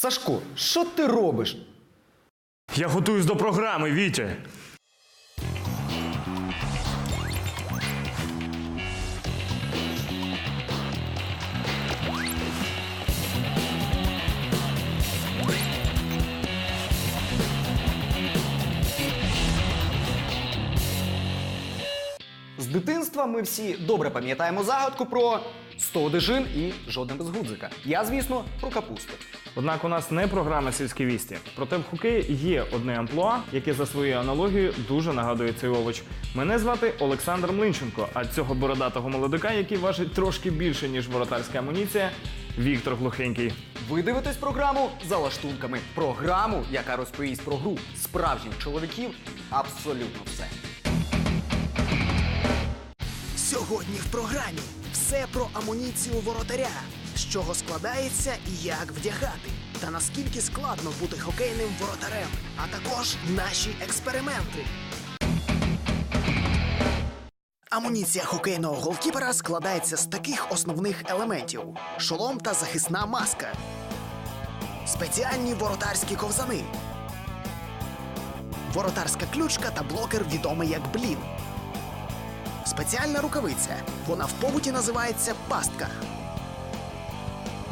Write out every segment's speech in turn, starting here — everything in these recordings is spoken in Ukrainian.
Сашко, що ти робиш? Я готуюсь до програми, Вітя. З дитинства ми всі добре пам'ятаємо загадку про 100 одежин і жоден без гудзика. Я, звісно, про капусту. Однак у нас не програма сільські вісті. Проте в хокеї є одне амплуа, яке за своєю аналогією дуже нагадує цей овоч. Мене звати Олександр Млинченко, а цього бородатого молодика, який важить трошки більше, ніж воротарська амуніція, Віктор Глухенький. Ви дивитесь програму за лаштунками. Програму, яка розповість про гру справжніх чоловіків абсолютно все. Сьогодні в програмі все про амуніцію воротаря, з чого складається і як вдягати, та наскільки складно бути хокейним воротарем, а також наші експерименти. Амуніція хокейного голкіпера складається з таких основних елементів: шолом та захисна маска, спеціальні воротарські ковзани, воротарська ключка та блокер, відомий як блін. Спеціальна рукавиця. Вона в побуті називається пастка.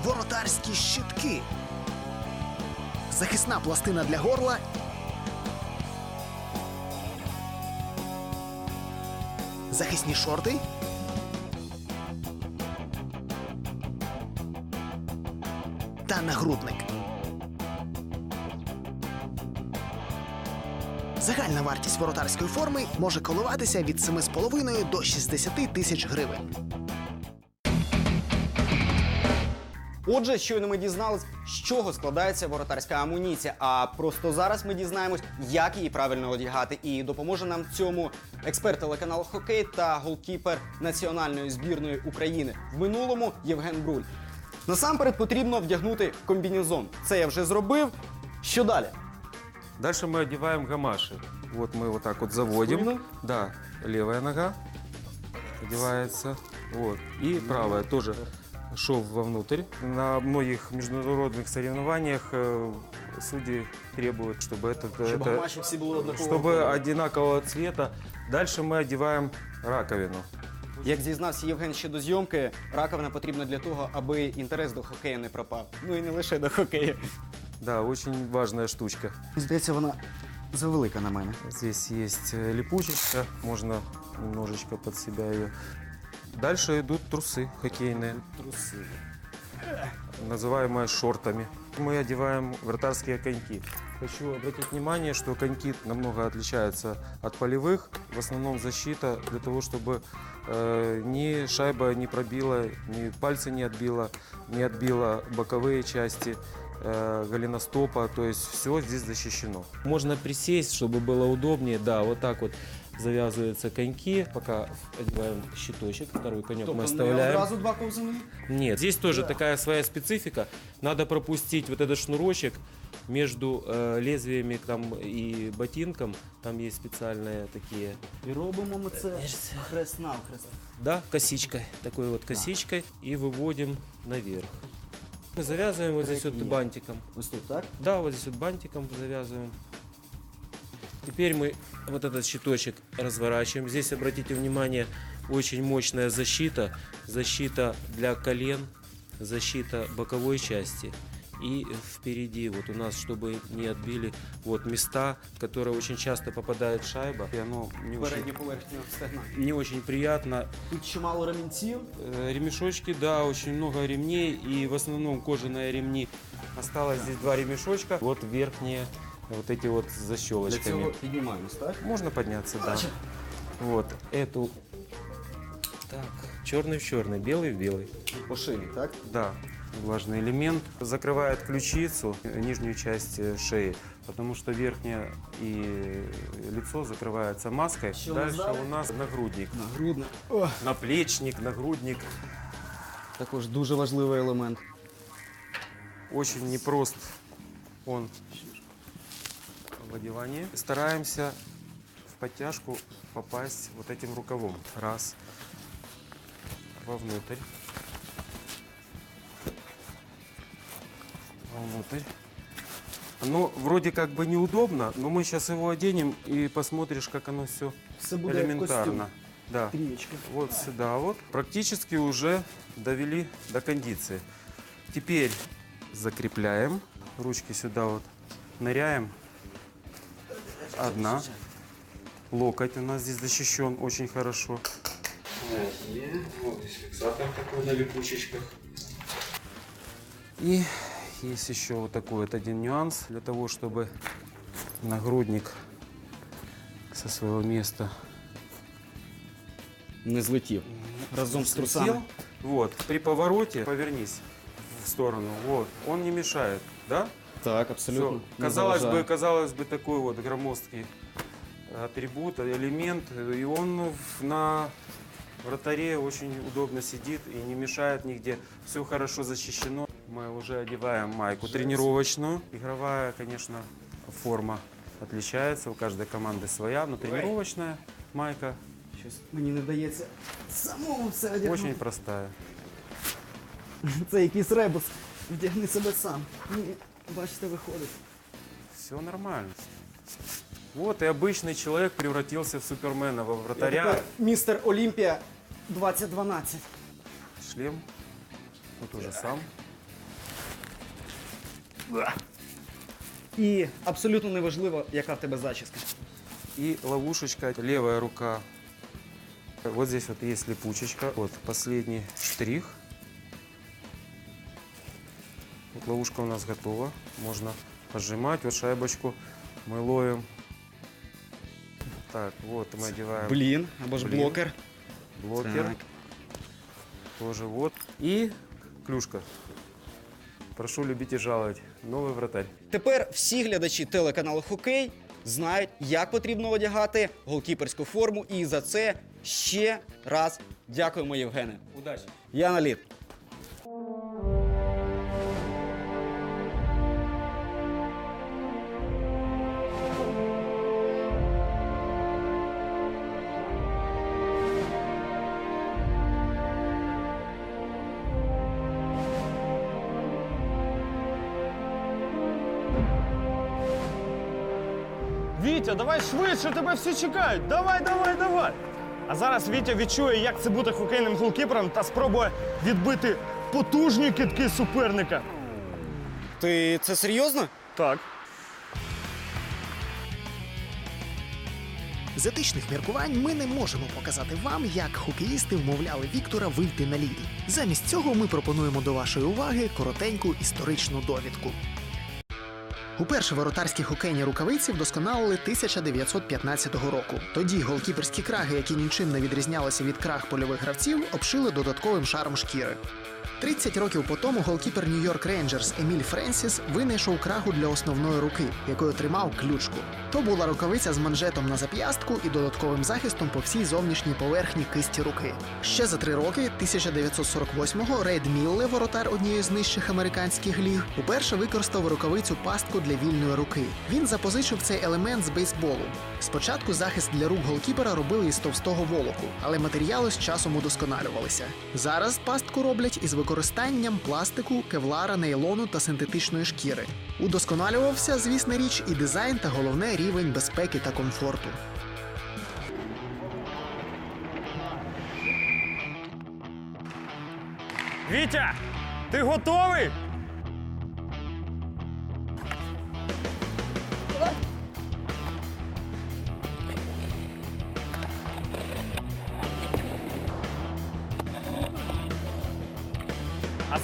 Воротарські щитки. Захисна пластина для горла. Захисні шорти. Та нагрудник. Загальна вартість воротарської форми може коливатися від 7,5 до 60 тисяч гривень. Отже, щойно ми дізнались, з чого складається воротарська амуніція. А просто зараз ми дізнаємось, як її правильно одягати. І допоможе нам цьому експерт телеканалу Хокей та голкіпер національної збірної України в минулому Євген Бруль. Насамперед потрібно вдягнути комбінезон. Це я вже зробив. Що далі? Дальше мы одеваем гамаши. Вот мы вот так вот заводим. Спину? Да, левая нога одевается. Вот. И правая тоже шов вовнутрь. На многих международных соревнованиях э, судьи требуют, чтобы это, Щоб это- гамаші всі були однакового. чтобы кольору. одинакового цвета. Дальше мы одеваем раковину. Як зізнався Євген ще до зйомки, раковина потрібна для того, аби інтерес до хокею не пропав. Ну і не лише до хокею. Да, очень важная штучка. Здається, вона завелика на мене. Здесь есть э, липучечка, можно немножечко под себя ее. Дальше идут трусы хоккейные. Труси. называемые шортами. Мы одеваем вратарские коньки. Хочу обратить внимание, что коньки намного отличаются от полевых. В основном защита для того, чтобы э, ни шайба не пробила, ни пальцы не отбила, не отбила боковые части э, голеностопа. То есть все здесь защищено. Можно присесть, чтобы было удобнее. Да, вот так вот завязываются коньки. Пока одеваем щиточек, второй конек мы оставляем. одразу два ковзани? Нет, здесь тоже такая своя специфика. Надо пропустить вот этот шнурочек между э, лезвиями там, и ботинком. Там есть специальные такие, І робимо ми це хрест навхрест. да, косичкой, такой вот косичкой и выводим наверх. Мы завязываем вот здесь вот бантиком. Ось тут, так? Да, вот здесь вот бантиком завязываем. Теперь мы вот этот щиточек разворачиваем. Здесь, обратите внимание, очень мощная защита. Защита для колен, защита боковой части И впереди вот у нас, чтобы не отбили вот места, в которые очень часто попадает шайба. И оно не Передню очень, поверхню стегна. не очень приятно. Тут чимало ремінців. Э, Ремешочки, да, очень много ремней, и в основном кожаные ремни. Осталось здесь два ремешочка, вот верхние, вот эти вот с Для защелочками. цього піднімаємось, так? Можно подняться, да. Вот эту. Так, черный в черный, белый в белый. По шиї, так? Да, влажный элемент. Закрывает ключицу, э, нижнюю часть э, шеи, потому что верхнее и лицо закрывается маской. Что Дальше у нас нагрудник. Нагрудна. О, Наплечник, нагрудник. також дуже важливий елемент. Очень непрост он в одевании. Стараемся в подтяжку попасть вот этим рукавом. Раз. Вовнутрь. Внутрь. Оно вроде как бы неудобно, но мы сейчас его оденем и посмотришь, как оно все буде як костюм. элементарно. Да. Трієчка. Вот сюда вот. Практически уже довели до кондиции. Теперь закрепляем. Ручки сюда вот ныряем. Одна. Локоть у нас здесь защищен очень хорошо. Вот здесь фиксатор такой на липучечках. И есть еще вот такой вот один нюанс для того, чтобы нагрудник со своего места Не злетів. Разом з трусами. Вот, при повороте повернись в сторону. Вот, он не мешает, да? Так, абсолютно. Всё. Не Казалось бы, казалось бы, такой вот громоздкий атрибут, элемент, и он в- на вратаре очень удобно сидит и не мешает нигде. Все хорошо защищено. Мы уже одеваем майку тренировочную. Игровая, конечно, форма отличается, у каждой команды своя, но тренировочная майка Щось мені не вдається самому все одягнути. очень простая. Це якийсь ребус. Вдягни себе сам. Ні, бачите, виходить. Все нормально. Вот и обычный человек превратился в супермена во Я вратаря. тепер містер Олімпія 2012. Шлем. Вот уже сам. І абсолютно неважливо, яка в тебе зачіска. И ловушечка, левая рука. Вот здесь вот есть липучечка. Вот последний штрих. Вот ловушка у нас готова. Можно пожимать. Вот шайбочку мы ловим. Так, вот мы одеваем Блін, або ж Блін. блокер. блокер. Так. Тоже вот. И клюшка. Прошу любить и жаловать. Новый вратарь. Тепер всі глядачі телеканалу Хокей знають, як потрібно одягати голкіперську форму. І за це ще раз дякуємо, Євгене. Удачі! Я на лід. Давай швидше, тебе всі чекають. Давай, давай, давай. А зараз Вітя відчує, як це бути хокейним голкіпером та спробує відбити потужні китки суперника. Ти це серйозно? Так. З етичних міркувань ми не можемо показати вам, як хокеїсти вмовляли Віктора вийти на лід. Замість цього ми пропонуємо до вашої уваги коротеньку історичну довідку. Уперше воротарські хокейні рукавиці вдосконалили 1915 року. Тоді голкіперські краги, які нічим не відрізнялися від краг польових гравців, обшили додатковим шаром шкіри. 30 років по тому голкіпер Нью-Йорк Рейнджерс Еміль Френсіс винайшов крагу для основної руки, якою тримав ключку. То була рукавиця з манжетом на зап'ястку і додатковим захистом по всій зовнішній поверхні кисті руки. Ще за три роки, 1948-го, Рейд Мілле, воротар однієї з нижчих американських ліг, уперше використав рукавицю пастку для вільної руки. Він запозичив цей елемент з бейсболу. Спочатку захист для рук голкіпера робили із товстого волоку, але матеріали з часом удосконалювалися. Зараз пастку роблять із використанням пластику, кевлара, нейлону та синтетичної шкіри. Удосконалювався, звісна річ, і дизайн та головне рівень безпеки та комфорту. Вітя, ти готовий?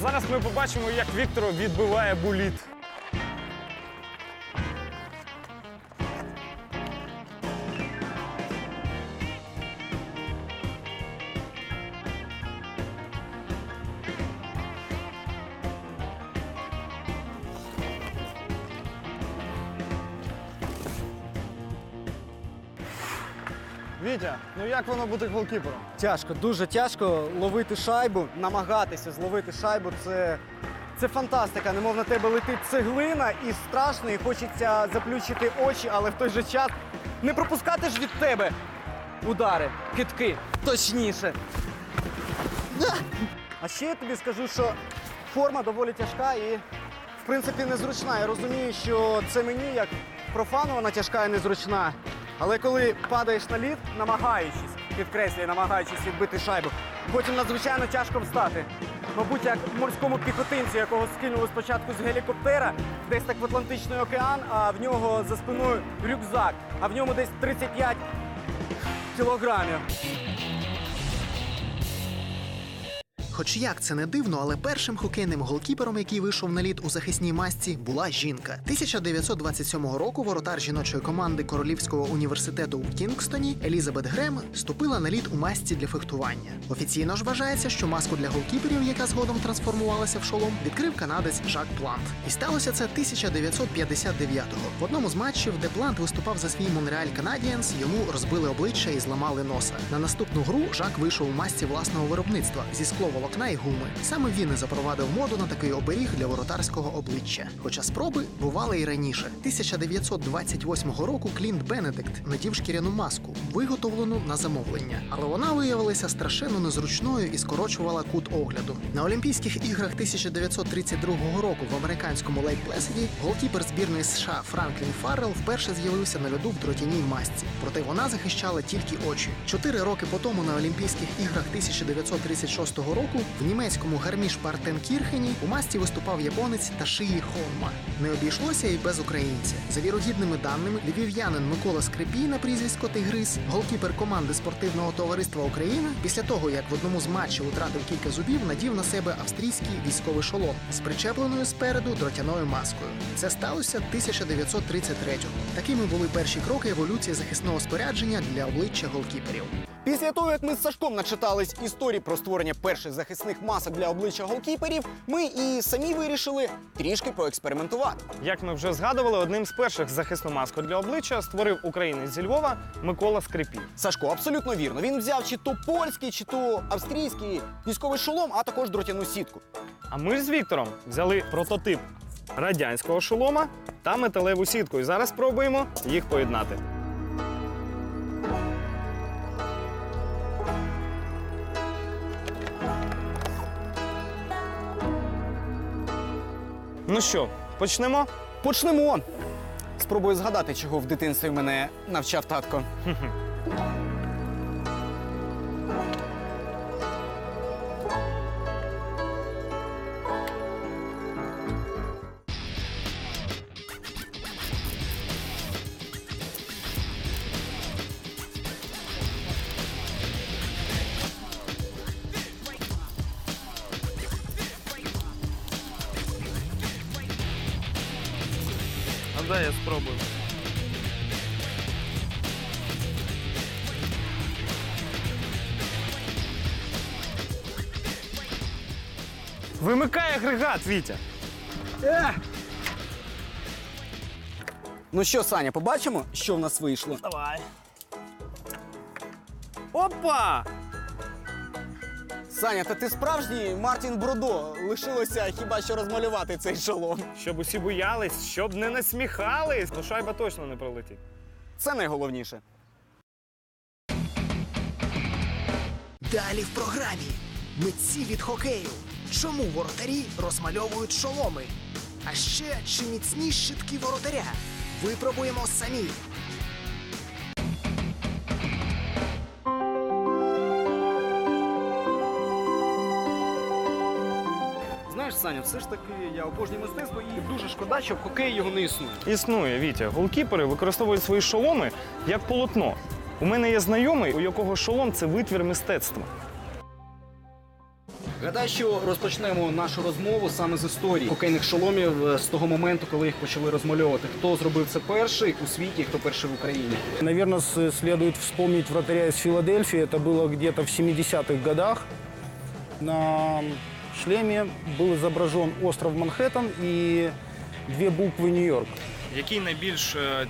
Зараз ми побачимо, як Віктор відбиває буліт. Ну як воно бути голкіпером? Тяжко, дуже тяжко ловити шайбу, намагатися зловити шайбу. Це, це фантастика. Немов на тебе летить цеглина і страшно, і хочеться заплющити очі, але в той же час не пропускати ж від тебе удари, китки, точніше. А ще я тобі скажу, що форма доволі тяжка і в принципі, незручна. Я розумію, що це мені як профану вона тяжка і незручна. Але коли падаєш на лід, намагаючись, підкреслюю, намагаючись відбити шайбу, потім надзвичайно тяжко встати. Мабуть, як морському піхотинцю, якого скинули спочатку з гелікоптера, десь так в Атлантичний океан, а в нього за спиною рюкзак, а в ньому десь 35 кілограмів. Хоч як це не дивно, але першим хокейним голкіпером, який вийшов на лід у захисній масці, була жінка. 1927 року воротар жіночої команди Королівського університету у Кінгстоні Елізабет Грем ступила на лід у масці для фехтування. Офіційно ж вважається, що маску для голкіперів, яка згодом трансформувалася в шолом, відкрив канадець Жак Плант. І сталося це 1959-го. В одному з матчів, де Плант виступав за свій Монреаль Канадієнс, йому розбили обличчя і зламали носа. На наступну гру Жак вийшов у масці власного виробництва зі скловолокна і гуми. Саме він і запровадив моду на такий оберіг для воротарського обличчя. Хоча спроби бували і раніше. 1928 року Клінт Бенедикт надів шкіряну маску, виготовлену на замовлення, але вона виявилася страшенно незручною і скорочувала кут огляду. На Олімпійських іграх 1932 року в американському Лейк Плесіді голкіпер збірної США Франклін Фаррел вперше з'явився на льоду в дротяній масці. Проте вона захищала тільки очі. Чотири роки по тому на Олімпійських іграх 1936 року в німецькому гарміш Партенкірхені у масці виступав японець Ташиї Хонма. Не обійшлося і без українця. За вірогідними даними, львів'янин Микола Скрипій на прізвисько Тигрис, голкіпер команди спортивного товариства Україна, після того як в одному з матчів втратив кілька зубів, надів на себе австрійський військовий шолом з причепленою спереду дротяною маскою. Це сталося 1933-го. Такими були перші кроки еволюції захисного спорядження для обличчя голкіперів. Після того, як ми з Сашком начитались історії про створення перших захисних масок для обличчя голкіперів, ми і самі вирішили трішки поекспериментувати. Як ми вже згадували, одним з перших захисну маску для обличчя створив українець зі Львова Микола Скрипій. Сашко, абсолютно вірно. Він взяв чи то польський, чи то австрійський військовий шолом, а також дротяну сітку. А ми з Віктором взяли прототип радянського шолома та металеву сітку. І зараз спробуємо їх поєднати. Ну що, почнемо? Почнемо. Спробую згадати, чого в дитинстві мене навчав татко. Вимикай агрегат, Вітя. Ну що, Саня, побачимо, що в нас вийшло. Давай. Опа! Саня, та ти справжній Мартін Бродо. Лишилося хіба що розмалювати цей шолом. Щоб усі боялись, щоб не насміхались. Ну шайба точно не пролетить. Це найголовніше. Далі в програмі митці від хокею. Чому воротарі розмальовують шоломи? А ще чи міцні щитки воротаря? Випробуємо самі. Знаєш, Саня, все ж таки я обожнюю мистецтво і дуже шкода, що в хокеї його не існує. Існує, Вітя. Голкіпери використовують свої шоломи як полотно. У мене є знайомий, у якого шолом це витвір мистецтва. Гадаю, що розпочнемо нашу розмову саме з історії хокейних шоломів е, з того моменту, коли їх почали розмальовувати. Хто зробив це перший у світі, хто перший в Україні? Наверное, с- следует вспомнить вратаря из Филадельфии. Это было где-то в 70-х годах. На шлеме был изображен остров Манхэттен и две буквы Нью-Йорк. Який найбільш е,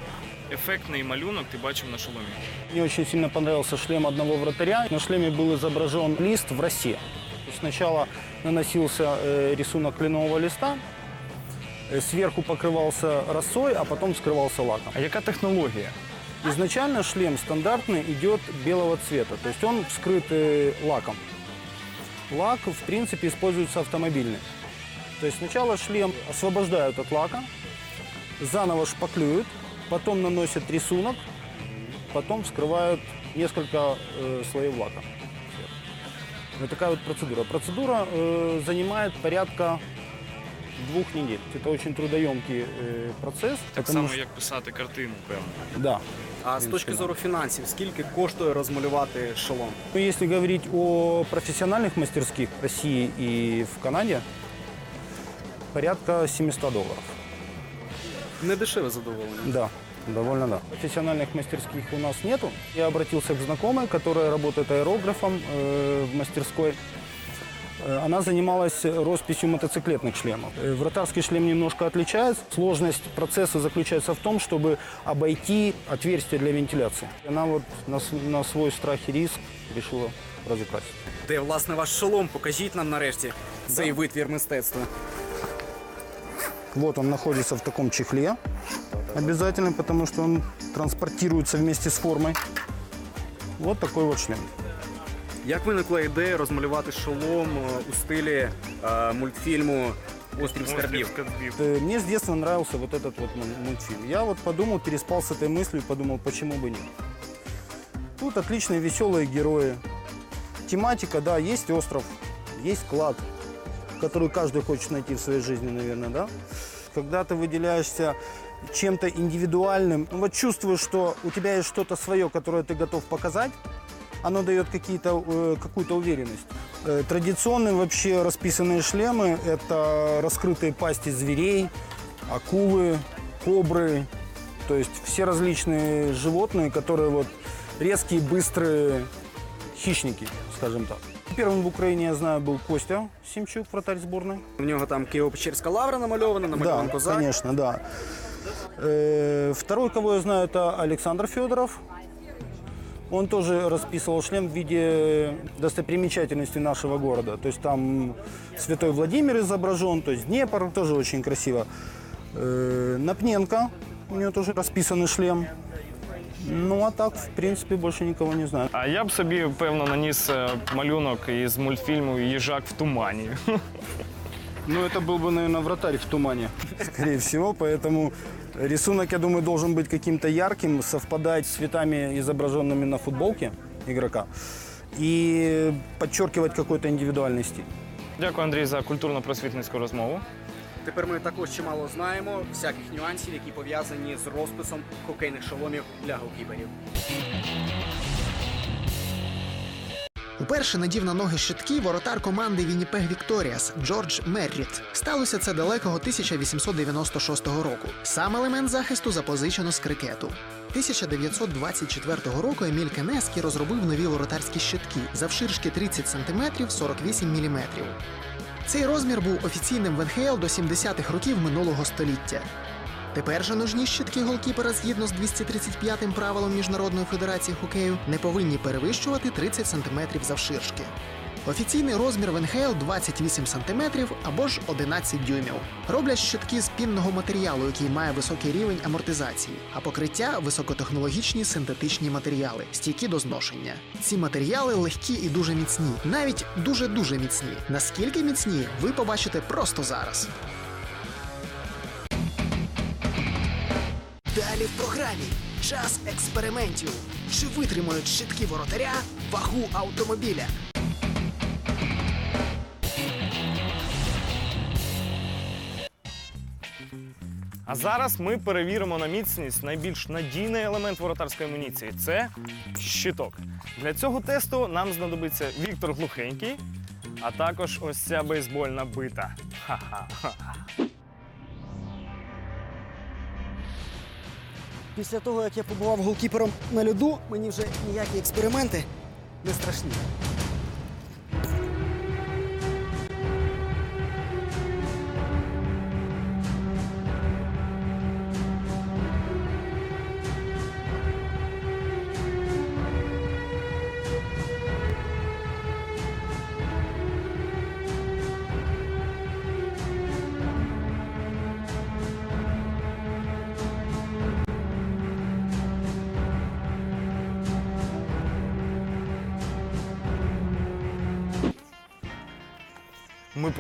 ефектний малюнок ти бачив на шоломі? Мне очень сильно понравился шлем одного вратаря. На шлеме был изображен лист в росе. Сначала наносился э, рисунок кленового листа, э, сверху покрывался росой, а потом скрывался лаком. А яка технологія? Изначально шлем стандартный идет белого цвета, то есть он вскрыт э, лаком. Лак, в принципе, используется автомобильный. То есть сначала шлем освобождают от лака, заново шпаклюют, потом наносят рисунок, потом вскрывают несколько э, слоев лака. Вот такая вот процедура. Процедура э, занимает порядка двух недель. Это очень трудоемкий э, процесс. Так потому само, что- як писати картину, певно. Да. А з точки зору фінансів, скільки коштує розмалювати шолом? Ну, если говорить о профессиональных мастерских в России и в Канаде, порядка 700 долларов. Не дешеве задоволення. Да, довольно да. Профессиональных мастерских у нас нету. Я обратился к знакомой, которая работает аэрографом э, в мастерской. Э, Она занималась росписью мотоциклетных шлемов. Э, Вратарский шлем немножко отличается. Сложность процесса заключается в том, чтобы обойти отверстие для вентиляции. Она вот на, с- на свой страх и риск решила разукрасить. Де власне ваш шолом? Покажіть нам нарешті цей витвір мистецтва. Вот он находится в таком чехле. Обязательно, потому что он транспортируется вместе с формой. Вот такой вот шлем. Як виникла ідея розмалювати шолом е, у стилі е, мультфільму Острів скарбів? Э, Мне с детства нравился вот этот вот мул- мультфильм. Я вот подумал, переспал с этой мыслью и подумал, почему бы нет. Тут отличные веселые герои. Тематика, да, есть остров, есть клад, который каждый хочет найти в своей жизни, наверное, да. Когда ты выделяешься чем-то индивидуальным, ну, вот чувствуешь, что у тебя есть что-то свое, которое ты готов показать, оно дает какие-то, э, какую-то уверенность. Э, Традиционные вообще расписанные шлемы – это раскрытые пасти зверей, акулы, кобры, то есть все различные животные, которые вот резкие, быстрые хищники, скажем так. Первым в Украине, я знаю, был Костя Симчук, вратарь сборной. У нього там Києво-Печерська лавра намальована, намальований Да, козак. конечно, да. Э, Второй, кого я знаю, это Александр Федоров. Он тоже расписывал шлем в виде достопримечательности нашего города. То есть там Святой Владимир изображен, то есть Днепр, тоже очень красиво. Э, Напненко, у него тоже расписанный шлем. Ну а так, в принципе, больше никого не знаю. А я б собі, певно, наніс е, малюнок із мультфільму Їжак в тумані. Ну, это был бы, наверное, вратарь в тумане, скорее всего. Поэтому рисунок, я думаю, должен быть каким-то ярким, совпадать с цветами, изображенными на футболке игрока, и подчеркивать какой-то индивидуальный стиль. Дякую, Андрій, за культурно-просвітницьку розмову. Тепер ми також чимало знаємо всяких нюансів, які пов'язані з розписом хокейних шоломів для голкіперів. Уперше надів на ноги щитки воротар команди Вінніпег Вікторіас Джордж Мерріт. Сталося це далекого 1896 року. Сам елемент захисту запозичено з крикету. 1924 року Еміль Кенескі розробив нові воротарські щитки завширшки 30 см 48 мм. Цей розмір був офіційним в НХЛ до 70-х років минулого століття. Тепер же ножні щитки голкіпера згідно з 235-м правилом Міжнародної федерації хокею не повинні перевищувати 30 см завширшки. Офіційний розмір в НХЛ 28 см або ж 11 дюймів. Роблять щитки з пінного матеріалу, який має високий рівень амортизації, а покриття високотехнологічні синтетичні матеріали, стійкі до зношення. Ці матеріали легкі і дуже міцні, навіть дуже-дуже міцні. Наскільки міцні, ви побачите просто зараз. Далі в програмі час експериментів. Чи витримають щитки воротаря вагу автомобіля? А зараз ми перевіримо на міцність найбільш надійний елемент воротарської амуніції це щиток. Для цього тесту нам знадобиться Віктор Глухенький, а також ось ця бейсбольна бита. Після того, як я побував голкіпером на льоду, мені вже ніякі експерименти не страшні.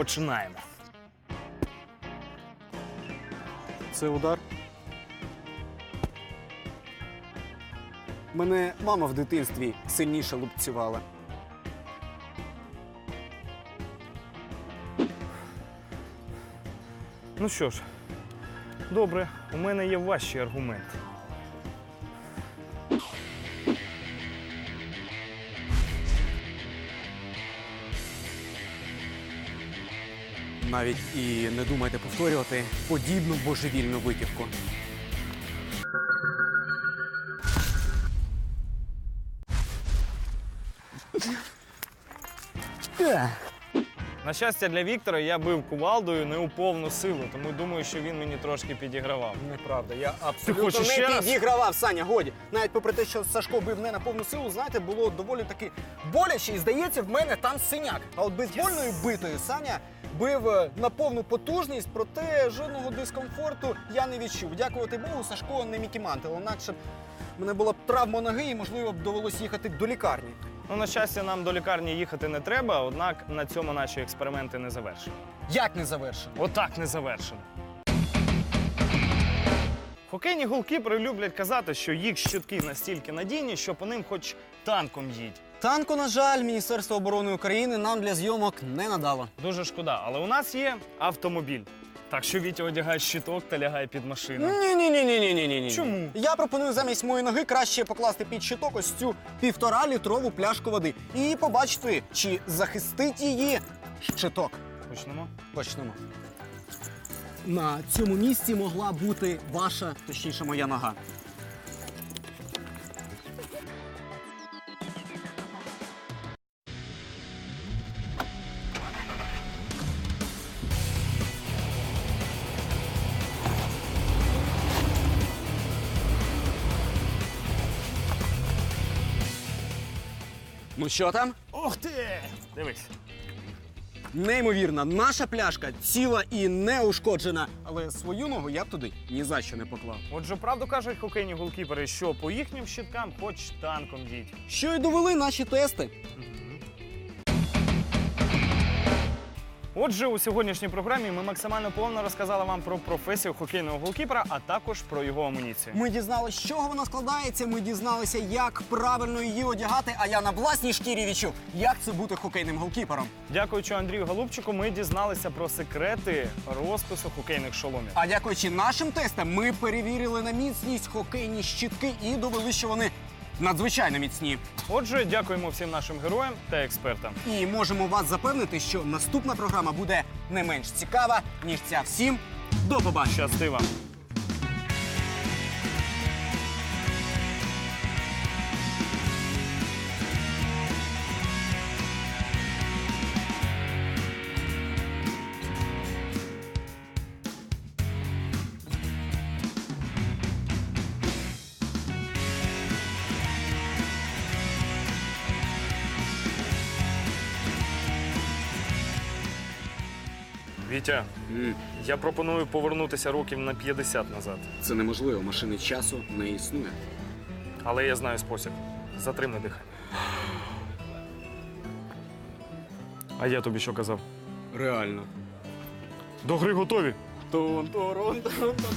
починаємо. Це удар. Мене мама в дитинстві сильніше лупцювала. Ну що ж, добре, у мене є важчий аргумент. Навіть і не думайте повторювати подібну божевільну витівку. На щастя для Віктора, я бив кувалдою не у повну силу, тому думаю, що він мені трошки підігравав. Неправда, я абсолютно хочеш не ще раз? підігравав, Саня, годі. Навіть попри те, що Сашко бив не на повну силу, знаєте, було доволі таки боляче. І здається, в мене там синяк. А от бейсбольною битою Саня бив е, на повну потужність, проте жодного дискомфорту я не відчув. Дякувати Богу, Сашко не Мікі Мантел, інакше б в мене була б травма ноги і, можливо, б довелося їхати до лікарні. Ну, на щастя, нам до лікарні їхати не треба, однак на цьому наші експерименти не завершені. Як не завершено? Отак не завершено. Хокейні голкіпери люблять казати, що їх щитки настільки надійні, що по ним хоч танком їдь. Танку, на жаль, Міністерство оборони України нам для зйомок не надало. Дуже шкода, але у нас є автомобіль. Так що Вітя одягає щиток та лягає під машину. Ні, ні, ні, ні, ні, ні, ні. Чому? Я пропоную замість моєї ноги краще покласти під щиток ось цю півтора літрову пляшку води і побачити, чи захистить її щиток. Почнемо. Почнемо. На цьому місці могла бути ваша, точніше, моя нога. Ну що там? Ух ти! Дивись. Неймовірно, наша пляшка ціла і неушкоджена. Але свою ногу я б туди ні за що не поклав. Отже, правду кажуть хокейні голкіпери, що по їхнім щиткам хоч танком діть. Що й довели наші тести. Отже, у сьогоднішній програмі ми максимально повно розказали вам про професію хокейного голкіпера, а також про його амуніцію. Ми дізналися, з чого вона складається. Ми дізналися, як правильно її одягати. А я на власній шкірі відчув, як це бути хокейним голкіпером. Дякуючи Андрію Голубчику, ми дізналися про секрети розпису хокейних шоломів. А дякуючи нашим тестам, ми перевірили на міцність хокейні щитки і довели, що вони надзвичайно міцні. Отже, дякуємо всім нашим героям та експертам. І можемо вас запевнити, що наступна програма буде не менш цікава, ніж ця. Всім до побачення! Щасти Вітя, я пропоную повернутися років на 50 назад. Це неможливо, машини часу не існує. Але я знаю спосіб. Затримай дихання. А я тобі що казав? Реально. До гри готові. Тон-торон-тон-тон.